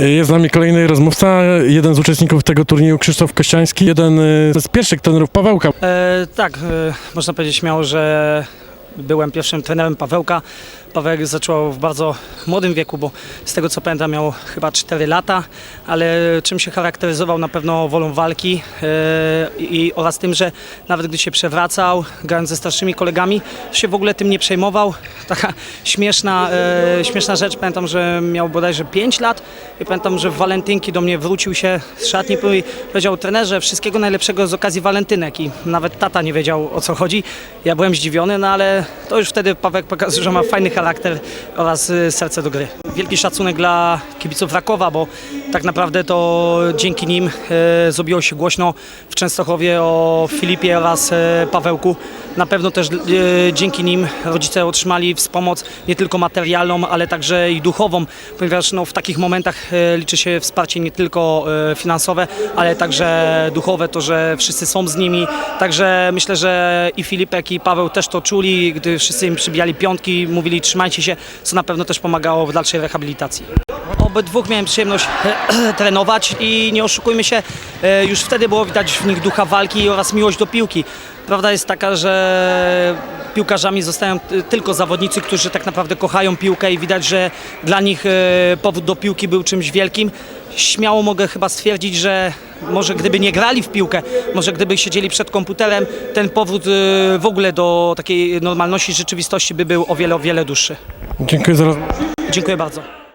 Jest z nami kolejny rozmówca, jeden z uczestników tego turnieju, Krzysztof Kościański, jeden z pierwszych trenerów Pawełka. E, tak, e, można powiedzieć śmiało, że byłem pierwszym trenerem Pawełka. Pawełek zaczął w bardzo młodym wieku, bo z tego co pamiętam miał chyba 4 lata, ale czym się charakteryzował na pewno wolą walki e, i, oraz tym, że nawet gdy się przewracał, grając ze starszymi kolegami, się w ogóle tym nie przejmował. Taka śmieszna, e, śmieszna rzecz, pamiętam, że miał bodajże 5 lat i pamiętam, że w walentynki do mnie wrócił się z szatni i powiedział trenerze wszystkiego najlepszego z okazji walentynek i nawet tata nie wiedział o co chodzi. Ja byłem zdziwiony, no ale to już wtedy Pawełek pokazał, że ma fajny charakter oraz y, serce do gry. Wielki szacunek dla kibiców Rakowa, bo tak naprawdę to dzięki nim e, zrobiło się głośno w Częstochowie o Filipie oraz e, Pawełku. Na pewno też e, dzięki nim rodzice otrzymali wspomoc nie tylko materialną, ale także i duchową, ponieważ no, w takich momentach e, liczy się wsparcie nie tylko e, finansowe, ale także duchowe, to, że wszyscy są z nimi. Także myślę, że i Filipek i Paweł też to czuli, gdy wszyscy im przybijali piątki, mówili trzymajcie się, co na pewno też pomagało w dalszej rehabilitacji. Obydwóch miałem przyjemność trenować i nie oszukujmy się, e, już wtedy było widać w nich ducha walki oraz miłość do piłki. Prawda jest taka, że piłkarzami zostają tylko zawodnicy, którzy tak naprawdę kochają piłkę i widać, że dla nich e, powód do piłki był czymś wielkim. Śmiało mogę chyba stwierdzić, że może gdyby nie grali w piłkę, może gdyby siedzieli przed komputerem, ten powód e, w ogóle do takiej normalności rzeczywistości by był o wiele, o wiele dłuższy. Dziękuję za rozmowę. Dziękuję bardzo.